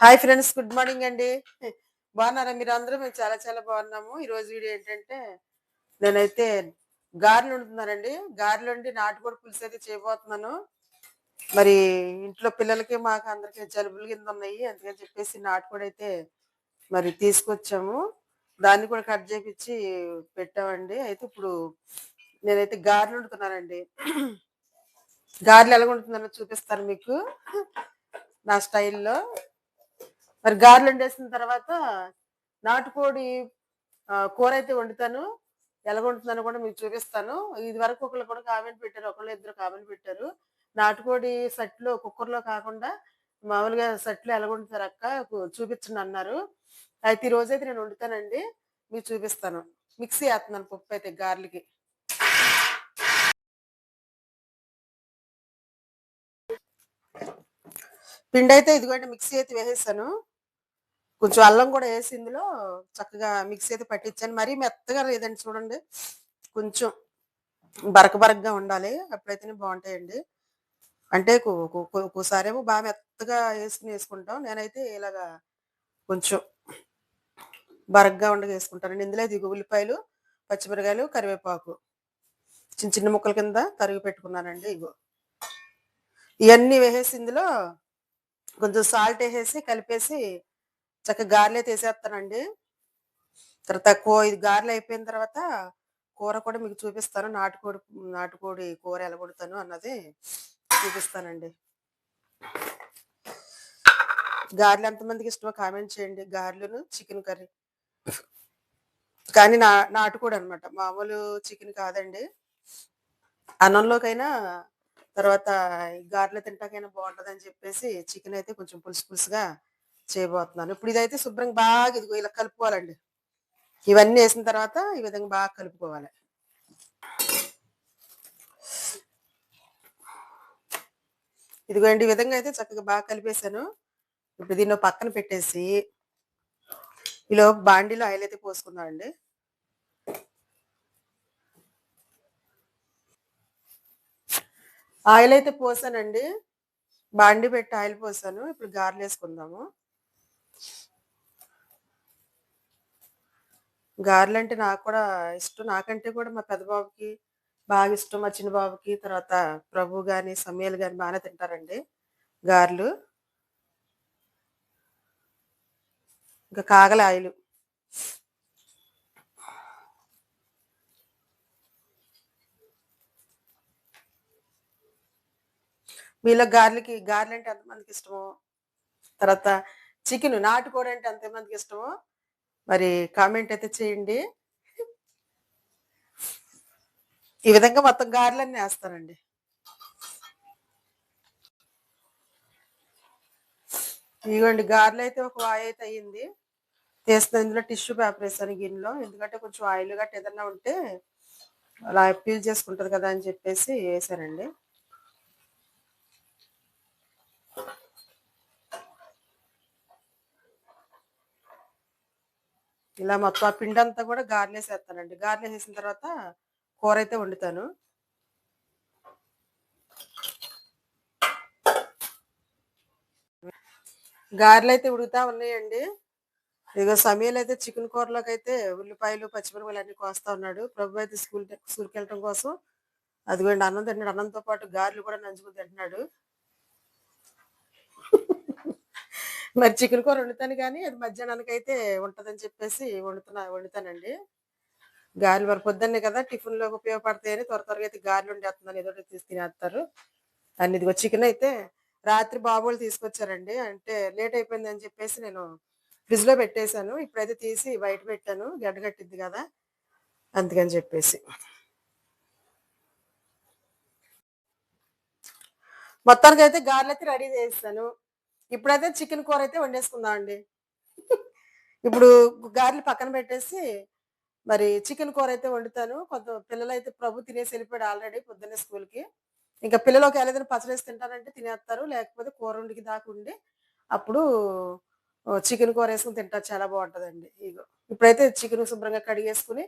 Hi friends good morning అండి. బాగున్నారా మీరు అందరూ? మేము చాలా చాలా బాగున్నాము. ఈరోజు వీడియో ఏంటంటే నేనైతే గారెలు వండుతున్నానండి. గారెలు ఉండి నాటుకోడి పులుసు అయితే చేయబోతున్నాను. మరి ఇంట్లో పిల్లలకి మాకు అందరికి జలుబులు కింద ఉన్నాయి. అందుకని చెప్పేసి నాటుకోడి అయితే మరి తీసుకొచ్చాము. దాన్ని కూడా కట్ చేపించి పెట్టామండి. అయితే ఇప్పుడు నేనైతే గారెలు వండుతున్నానండి. గారెలు ఎలా వండుతున్నానో చూపిస్తాను మీకు. నా స్టైల్లో. మరి గారెలు వండేసిన తర్వాత నాటుకోడి కూర అయితే వండుతాను. ఎలా వండుతున్నానో కూడా మీకు చూపిస్తాను. ఇది వరకు ఒకళ్ళు కూడా కామెంట్ పెట్టారు. ఒకళ్ళు ఇద్దరు కామెంట్ పెట్టారు. నాటుకోడి సట్లో కుక్కర్లో కాకుండా మామూలుగా సట్లో ఎలా వండుతారు అక్క చూపించండి అన్నారు. అయితే ఈ రోజైతే నేను వండుతానండి. మీకు చూపిస్తాను. మిక్సీ వేస్తున్నాను పప్పు అయితే గార్లకి. పిండి అయితే ఇదిగోండి మిక్సీ అయితే వేసేసాను. కొంచెం అల్లం కూడా వేసి ఇందులో చక్కగా మిక్సీ అయితే పట్టించాను. మరీ మెత్తగా లేదండి చూడండి. కొంచెం బరక బరకగా ఉండాలి. అప్పుడైతేనే బాగుంటాయండి. అంటే ఒక్కోసారేమో ఏమో బాగా మెత్తగా వేసుకుని వేసుకుంటాం. నేనైతే ఇలాగా కొంచెం బరకగా ఉండగా వేసుకుంటానండి. ఇందులో ఇది ఉల్లిపాయలు పచ్చిమిరకాయలు కరివేపాకు చిన్న చిన్న ముక్కల కింద తరిగి పెట్టుకున్నానండి ఇగో. ఇవన్నీ వేసేసి ఇందులో కొంచెం సాల్ట్ వేసేసి కలిపేసి చక్కగా గారెలే తీసేస్తానండి తర్వాత కో ఇది గారెలు అయిపోయిన తర్వాత కూర కూడా మీకు చూపిస్తాను. నాటుకోడి నాటుకోడి కూర ఎలా కొడతాను అన్నది చూపిస్తానండి. గారెలు ఎంతమందికి ఇష్టమో కామెంట్ చేయండి. గారెలను చికెన్ కర్రీ. కానీ నా నాటుకోడి అనమాట మామూలు చికెన్ కాదండి. అన్నంలోకైనా తర్వాత గారెలు తింటాకైనా బాగుంటుంది అని చెప్పేసి చికెన్ అయితే కొంచెం పులుసు పులుసుగా చేయబోతున్నాను. ఇప్పుడు ఇదైతే శుభ్రంగా బాగా ఇదిగో ఇలా కలుపుకోవాలండి. ఇవన్నీ వేసిన తర్వాత ఈ విధంగా బాగా కలుపుకోవాలి. ఇదిగోండి ఈ విధంగా అయితే చక్కగా బాగా కలిపేశాను. ఇప్పుడు దీన్ని పక్కన పెట్టేసి ఈలో బాండీలో ఆయిల్ అయితే పోసుకుందాం అండి. ఆయిల్ అయితే పోసానండి. బాండి పెట్టి ఆయిల్ పోసాను. ఇప్పుడు గారెలు వేసుకుందాము. గారెలు అంటే నాకు కూడా ఇష్టం. నాకంటే కూడా మా పెద్ద బాబుకి బాగా ఇష్టం. మా చిన్న బాబుకి తర్వాత ప్రభు కానీ సమయాలు కానీ బాగానే తింటారండి గారెలు. ఇంకా కాగల ఆయిల్. మీలో గార్లకి గారెలు అంటే ఎంతమందికి ఇష్టమో? తర్వాత చికెన్ నాటుకోడి అంటే ఎంతమందికి ఇష్టమో? మరి కామెంట్ అయితే చేయండి. ఈ విధంగా మొత్తం గారెలన్నీ వేస్తానండి. ఇదిగోండి గారెలు అయితే ఒక వాయి అయితే అయ్యింది. తీస్తున్న ఇందులో టిష్యూ పేపర్ వేసాను గిన్నెలో. ఎందుకంటే కొంచెం ఆయిల్ గట్ట ఏదన్నా ఉంటే అలా పీల్ చేసుకుంటుంది కదా అని చెప్పేసి వేసానండి. ఇలా మొత్తం ఆ పిండి అంతా కూడా గార్లేసి వేస్తానండి గార్లేసి వేసిన తర్వాత కూర అయితే వండుతాను. గారెలు అయితే ఉడుకుతా ఉన్నాయండి. ఇక సమయాలు అయితే చికెన్ కూరలోకి అయితే ఉల్లిపాయలు పచ్చిమిరపకాయలు అన్ని కోస్తా ఉన్నాడు. ప్రభు అయితే స్కూల్ స్కూల్కి వెళ్ళడం కోసం. అదిగోండి అన్నం తింటున్నాడు అన్నంతో పాటు గారెలు కూడా నంచుకుని తింటున్నాడు. మరి చికెన్ కూర వండుతాను కానీ అది మధ్యాహ్నానికి అయితే ఉంటుందని చెప్పేసి వండుతున్నా వండుతానండి. గారెలు మరి పొద్దున్నే కదా టిఫిన్లో ఉపయోగపడతాయని త్వర త్వరగా అయితే గారెలు వండేస్తున్నాను. ఏదో తీసి తినేస్తారు. అన్ని ఇదిగో చికెన్ అయితే రాత్రి బాబులు తీసుకొచ్చారండి. అంటే లేట్ అయిపోయింది అని చెప్పేసి నేను ఫ్రిడ్జ్లో పెట్టేశాను. ఇప్పుడైతే తీసి బయట పెట్టాను. గడ్డ కదా అందుకని చెప్పేసి. మొత్తానికి అయితే గారెలు అయితే రెడీ చేస్తాను ఇప్పుడైతే చికెన్ కూర అయితే వండేసుకుందాం అండి. ఇప్పుడు గారెలు పక్కన పెట్టేసి మరి చికెన్ కూర అయితే వండుతాను. కొంత పిల్లలు అయితే ప్రభు తినేసి వెళ్ళిపోయాడు ఆల్రెడీ పొద్దున్నే స్కూల్కి ఇంకా పిల్లలు ఒక ఏదైనా పచ్చడేసి తింటారంటే తినేస్తారు. లేకపోతే కూర వండికి దాకా ఉండి అప్పుడు చికెన్ కూర వేసుకుని తింటారు. చాలా బాగుంటుందండి. ఇగో ఇప్పుడైతే చికెన్ శుభ్రంగా కడిగేసుకుని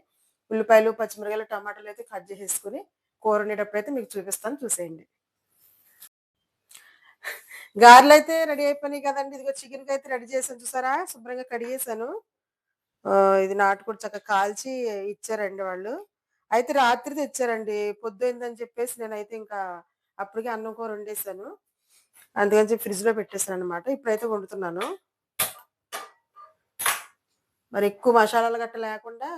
ఉల్లిపాయలు పచ్చిమిరకాయలు టమాటాలు అయితే కట్ చేసేసుకుని కూర వండేటప్పుడు అయితే మీకు చూపిస్తాను. చూసేయండి. గారెలు అయితే రెడీ అయిపోయినాయి కదండి. ఇదిగో చికెన్ అయితే రెడీ చేశాను చూసారా? శుభ్రంగా కడిగేసాను ఆ, ఇది నాటుకోడి చక్కగా కాల్చి ఇచ్చారండి వాళ్ళు. అయితే రాత్రి తెచ్చారండి. పొద్దుయిందని చెప్పేసి నేనైతే ఇంకా అప్పటికే అన్నం కూర వండేసాను అందుకని చెప్పి ఫ్రిడ్జ్లో పెట్టేసాను అనమాట ఇప్పుడైతే వండుతున్నాను. మరి ఎక్కువ మసాలాలు గట్ట లేకుండా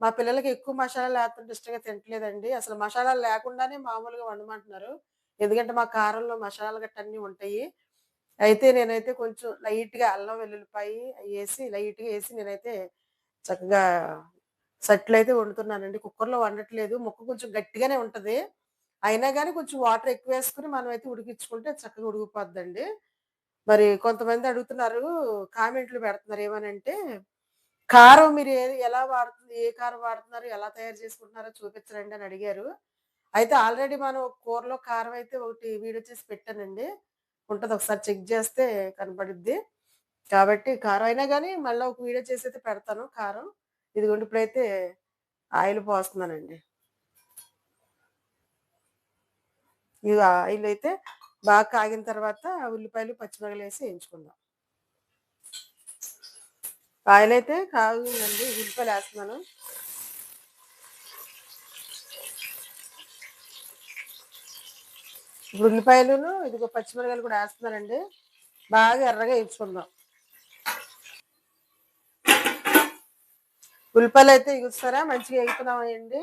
మా పిల్లలకి ఎక్కువ మసాలాలు లేకుండా ఇష్టంగా తింటలేదండి. అసలు మసాలాలు లేకుండానే మామూలుగా వండమంటున్నారు. ఎందుకంటే మా కారంలో మసాలాలు గట్ట అన్ని ఉంటాయి. అయితే నేనైతే కొంచెం లైట్గా అల్లం వెల్లుల్లిపాయి వేసి లైట్గా వేసి నేనైతే చక్కగా సట్లు అయితే వండుతున్నానండి. కుక్కర్లో వండట్లేదు. ముక్క కొంచెం గట్టిగానే ఉంటుంది. అయినా కానీ కొంచెం వాటర్ ఎక్కువ వేసుకుని మనం అయితే ఉడికించుకుంటే చక్కగా ఉడికిపోద్దండి. మరి కొంతమంది అడుగుతున్నారు కామెంట్లు పెడుతున్నారు ఏమనంటే కారం మీరు ఏ ఎలా వాడుతుంది ఏ కారం వాడుతున్నారు ఎలా తయారు చేసుకుంటున్నారో చూపించరండి అని అడిగారు. అయితే ఆల్రెడీ మనం కూరలో కారం అయితే ఒకటి వీడియో చేసి పెట్టానండి. ఉంటుంది. ఒకసారి చెక్ చేస్తే కనపడుద్ది. కాబట్టి కారం అయినా కానీ మళ్ళీ ఒక వీడియో చేసి అయితే పెడతాను కారం. ఇదిగోండి ఇప్పుడైతే ఆయిల్ పోస్తున్నానండి. ఇది ఆయిల్ అయితే బాగా కాగిన తర్వాత ఉల్లిపాయలు పచ్చిమిరపకాయలు వేసి వేయించుకుందాం. ఆయిల్ అయితే కాగుందండి ఉల్లిపాయలు వేస్తున్నాను. ఇప్పుడు ఉల్లిపాయలను ఇదిగో పచ్చిమిరకాయలు కూడా వేస్తున్నానండి బాగా ఎర్రగా వేయించుకుందాం. ఉల్లిపాయలు అయితే ఇగుస్తారా మంచిగా వేగుతున్నామండి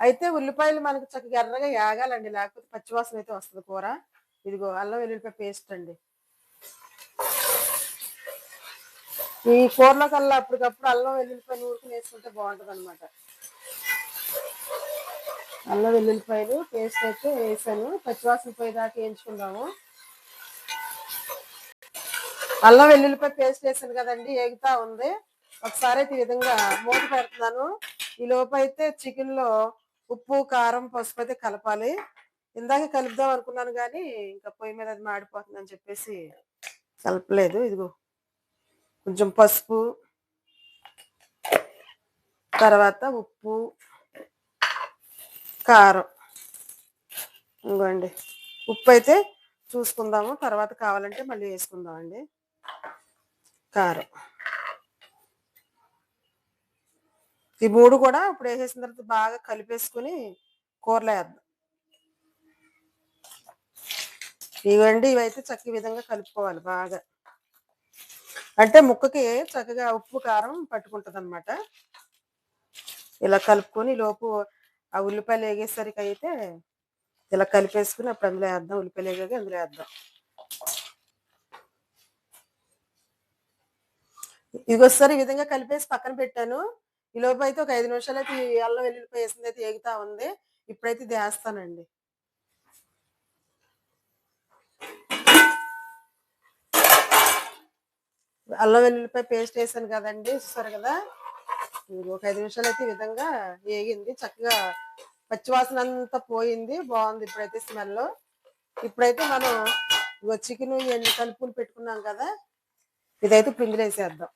అయితే ఉల్లిపాయలు మనకు చక్కగా ఎర్రగా ఏగాలండి లేకపోతే పచ్చివాసన అయితే వస్తుంది కూర. ఇదిగో అల్లం వెల్లుల్లిపాయ పేస్ట్ అండి. ఈ కూరలో కల్లా అప్పటికప్పుడు అల్లం వెల్లుల్లిపాయ నూరుకుని వేసుకుంటే బాగుంటుంది అనమాట అల్లం వెల్లుల్లిపాయలు పేస్ట్ అయితే వేసాను. పచ్చివాసన పోయేదాకా వేయించుకుందాము. అల్లం వెల్లుల్లిపాయ పేస్ట్ వేసాను కదండి ఏగుతా ఉంది. ఒకసారి అయితే ఈ విధంగా మూత పెడుతున్నాను. ఈ లోపు అయితే చికెన్లో ఉప్పు కారం పసుపు అయితే కలపాలి. ఇందాక కలుపుదాం అనుకున్నాను కానీ ఇంకా పొయ్యి మీద అది మాడిపోతుందని చెప్పేసి కలపలేదు. ఇదిగో కొంచెం పసుపు తర్వాత ఉప్పు కారం. ఇంకోండి ఉప్పు అయితే చూసుకుందాము. తర్వాత కావాలంటే మళ్ళీ వేసుకుందామండి. కారం. ఈ మూడు కూడా ఇప్పుడు వేసేసిన తర్వాత బాగా కలిపేసుకుని కూరలో వేద్దాం. ఇవండి ఇవైతే చక్క విధంగా కలుపుకోవాలి బాగా. అంటే ముక్కకి చక్కగా ఉప్పు కారం పట్టుకుంటుంది ఇలా కలుపుకొని లోపు ఆ ఉల్లిపాయలు వేగేసరికి అయితే ఇలా కలిపేసుకుని అప్పుడు అందులో వేద్దాం. ఉల్లిపాయలు వేగాక అందులో వేద్దాం. ఇదిగోసారి ఈ విధంగా కలిపేసి పక్కన పెట్టాను. ఈ లోపు అయితే ఒక ఐదు నిమిషాలు అయితే అల్లం వెల్లుల్లిపాయ వేసింది అయితే ఏగుతా ఉంది. ఇప్పుడైతే ఇది వేస్తానండి. అల్లం వెల్లుల్లిపాయ పేస్ట్ వేసాను కదండి. చూసారు కదా? ఒక ఐదు నిమిషాలు అయితే ఈ విధంగా వేగింది చక్కగా పచ్చివాసన అంతా పోయింది. బాగుంది ఇప్పుడైతే స్మెల్ ఇప్పుడైతే మనం చికెన్ ఎన్ని కలుపులు పెట్టుకున్నాం కదా ఇదైతే పిండిలేసేద్దాం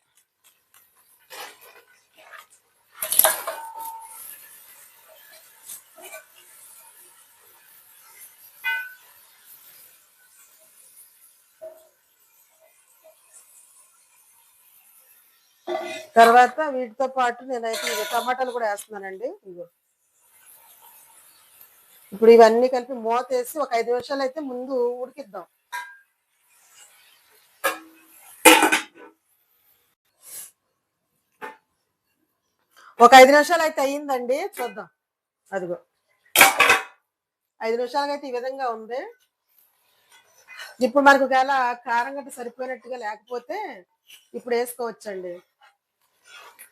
తర్వాత వీటితో పాటు నేనైతే ఇదిగో టమాటాలు కూడా వేస్తున్నానండి. ఇదిగో ఇప్పుడు ఇవన్నీ కలిపి మూత వేసి ఒక ఐదు నిమిషాలు అయితే ముందు ఉడికిద్దాం. ఒక ఐదు నిమిషాలు అయితే అయ్యిందండి. చూద్దాం. అదిగో. ఐదు నిమిషాలకి అయితే ఈ విధంగా ఉంది. ఇప్పుడు మనకు ఒకవేళ కారం గట్ట సరిపోయినట్టుగా లేకపోతే ఇప్పుడు వేసుకోవచ్చండి.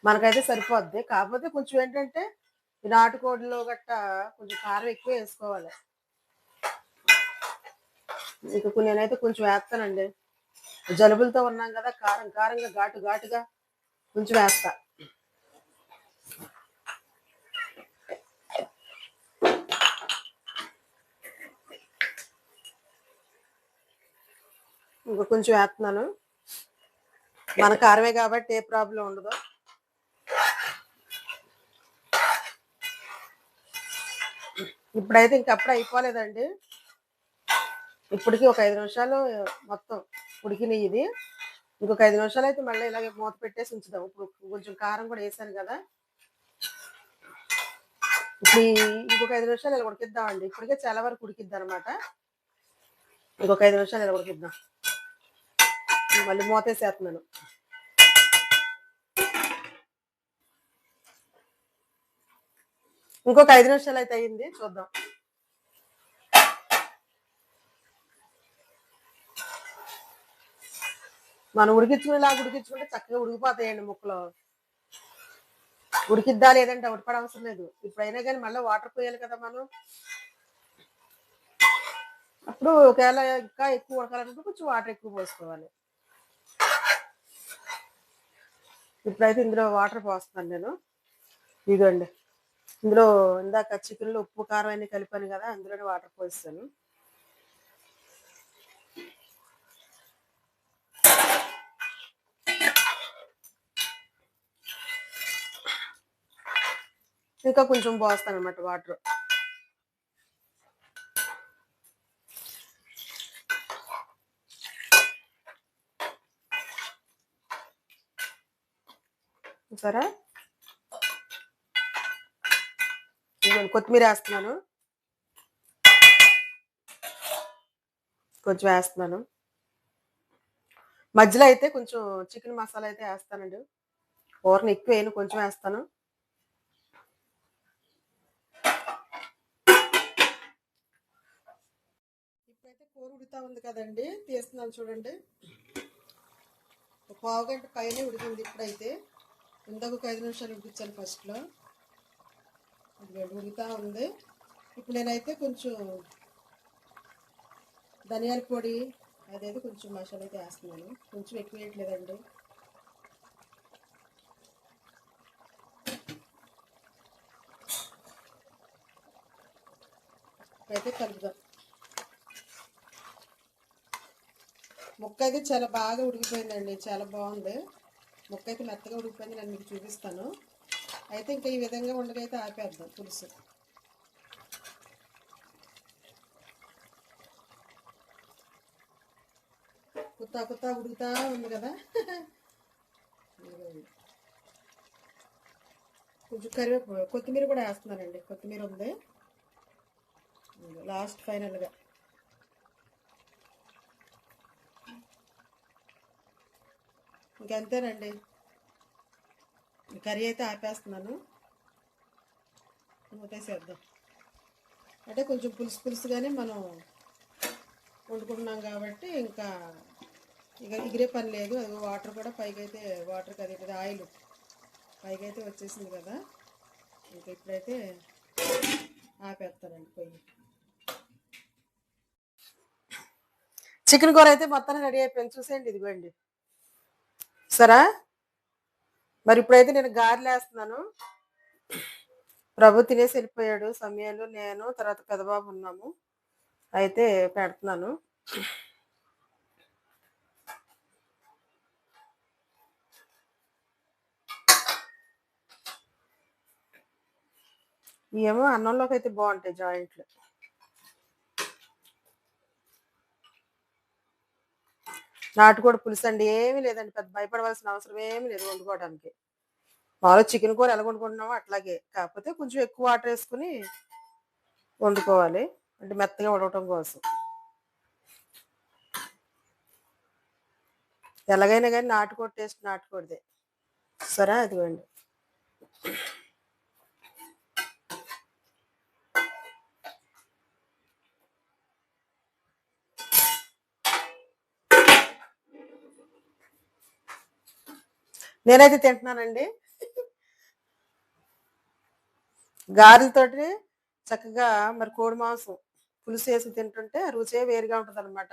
మనకైతే సరిపోద్ది. కాకపోతే కొంచెం ఏంటంటే ఈ నాటుకోడిలో గట్ట కొంచెం కారం ఎక్కువ వేసుకోవాలి. ఇంకా నేనైతే కొంచెం వేస్తానండి. జలుబులతో ఉన్నాం కదా కారం కారంగా ఘాటు ఘాటుగా కొంచెం వేస్తా. ఇంకా కొంచెం వేస్తున్నాను. మన కారమే కాబట్టి ఏ ప్రాబ్లం ఉండదు. ఇప్పుడైతే ఇంకప్పుడు అయిపోలేదండి. ఇప్పటికి ఒక ఐదు నిమిషాలు మొత్తం ఉడికినాయి ఇది. ఇంకొక ఐదు నిమిషాలు అయితే మళ్ళీ ఇలాగే మూత పెట్టేసి ఉంచుదాం. ఇప్పుడు కొంచెం కారం కూడా వేసాను కదా. ఇప్పుడు ఇంకొక ఐదు నిమిషాలు ఇలా ఉడికిద్దామండి. ఇప్పటికే చాలా వరకు ఉడికిద్ది అనమాట ఇంకొక ఐదు నిమిషాలు ఇలా ఉడికిద్దాం. మళ్ళీ మూతేసేస్తున్నాను ఇంకొక ఐదు నిమిషాలు అయితే అయ్యింది చూద్దాం. మనం ఉడికించుకునేలా ఉడికించుకుంటే చక్కగా ఉడికిపోతాయండి ముక్కలు. ఉడికిద్దా లేదంటే ఉడిపడ అవసరం లేదు. ఇప్పుడైనా కానీ మళ్ళీ వాటర్ పోయాలి కదా మనం. అప్పుడు ఒకవేళ ఇంకా ఎక్కువ ఉడకాలంటే కొంచెం వాటర్ ఎక్కువ పోసుకోవాలి. ఇప్పుడైతే ఇందులో వాటర్ పోస్తున్నాను నేను. ఇదండి ఇందులో ఇందాక చికెన్లో ఉప్పు కారం అన్ని కలిపాను కదా అందులోనే వాటర్ పోస్తాను. ఇంకా కొంచెం పోస్తాను అనమాట వాటర్. సరే ఇదిగోండి కొత్తిమీర వేస్తున్నాను. కొంచెం వేస్తున్నాను. మధ్యలో అయితే కొంచెం చికెన్ మసాలా అయితే వేస్తానండి. కూరని ఎక్కువ వేయను కొంచెం వేస్తాను. ఇప్పుడైతే కూర ఉడుతా ఉంది కదండి తీస్తున్నాను చూడండి. పావు గంట పైన ఉడికింది ఇప్పుడైతే. ఇందాక ఒక ఐదు నిమిషాలు ఉడికించాను ఫస్ట్లో. అది ఉడుకుతా ఉంది. ఇప్పుడు నేనైతే కొంచెం ధనియాల పొడి అదైతే కొంచెం మసాలా అయితే వేస్తున్నాను. కొంచెం ఎక్కువ వేయట్లేదండి. అయితే కలుపుదాం. ముక్క అయితే చాలా బాగా ఉడికిపోయిందండి. చాలా బాగుంది. ముక్క అయితే మెత్తగా ఉడికిపోయింది. నేను మీకు చూపిస్తాను. అయితే ఇంకా ఈ విధంగా ఉండగైతే ఆపేద్దాం పులుసు. కుత్తా కుత్తా ఉడుకుతా ఉంది కదా. కొంచెం కరివేపు కొత్తిమీర కూడా వేస్తున్నానండి కొత్తిమీర ఉంది. లాస్ట్ ఫైనల్గా ఇంకంతేనండి? కర్రీ అయితే ఆపేస్తున్నాను. మూతేసేద్దాం. అంటే కొంచెం పులుసు పులుసుగానే మనం వండుకుంటున్నాం కాబట్టి ఇంకా ఇక ఎగిరే పని లేదు. అది వాటర్ కూడా పైకి అయితే వాటర్ కదే కదా ఆయిల్. పైకి అయితే వచ్చేసింది కదా. ఇంకా ఇప్పుడైతే ఆపేస్తానండి పొయ్యి. చికెన్ కూర అయితే మొత్తాన్ని రెడీ అయిపోయింది. చూసేయండి ఇదిగోండి. సరా? మరి ఇప్పుడైతే నేను గారెలేస్తున్నాను ప్రభు తినేసి వెళ్ళిపోయాడు. సమయాలు నేను తర్వాత పెదబాబు ఉన్నాము. అయితే పెడుతున్నాను. ఏమో అన్నంలోకి అయితే బాగుంటాయి జాయింట్లు. నాటుకోడి పులుసు అండి ఏమీ లేదండి. పెద్ద భయపడవలసిన అవసరం ఏమీ లేదు వండుకోవడానికి మామూలుగా చికెన్ కూర ఎలా వండుకుంటున్నామో అట్లాగే. కాకపోతే కొంచెం ఎక్కువ వాటర్ వేసుకుని వండుకోవాలి. అంటే మెత్తగా వండటం కోసం. ఎలాగైనా కానీ నాటుకోడి టేస్ట్ నాటుకోడిదే. సరే అదిగోండి. నేనైతే తింటున్నానండి. గారెలతోటి చక్కగా మరి కోడి మాంసం పులుసు వేసి తింటుంటే రుచే వేరుగా ఉంటుంది అనమాట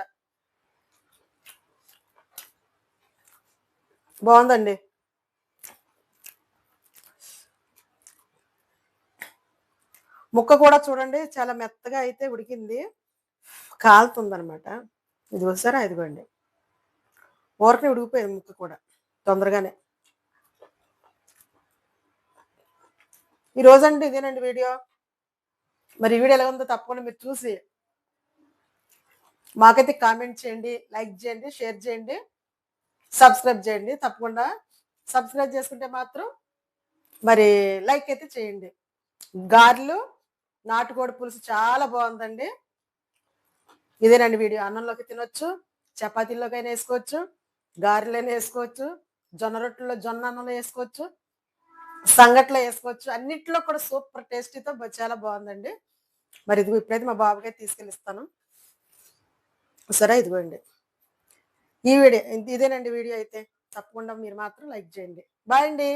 బాగుందండి. ముక్క కూడా చూడండి చాలా మెత్తగా అయితే ఉడికింది. కాలుతుందనమాట ఇది ఒకసారి ఇదిగోండి. ఊరకే ఉడికిపోయింది ముక్క కూడా తొందరగానే. ఈ రోజంటే ఇదేనండి వీడియో? మరి వీడియో ఎలా ఉందో తప్పకుండా మీరు చూసి మాకైతే కామెంట్ చేయండి లైక్ చేయండి షేర్ చేయండి సబ్స్క్రైబ్ చేయండి తప్పకుండా సబ్స్క్రైబ్ చేసుకుంటే మాత్రం మరి లైక్ అయితే చేయండి. గారెలు నాటుకోడి పులుసు చాలా బాగుందండి. ఇదేనండి వీడియో. అన్నంలోకి తినొచ్చు చపాతీల్లోకైనా వేసుకోవచ్చు గారెలైనా వేసుకోవచ్చు జొన్న రొట్టెలో జొన్న అన్నంలో వేసుకోవచ్చు సంగట్లో వేసుకోవచ్చు. అన్నిట్లో కూడా సూపర్ టేస్టీతో చాలా బాగుందండి. మరి ఇదిగో ఇప్పుడైతే మా బాబుకి తీసుకెళ్ళిస్తాను. సరే ఇదిగోండి. ఈ వీడియో ఇదేనండి వీడియో అయితే. తప్పకుండా మీరు మాత్రం లైక్ చేయండి. బాయ్ అండి.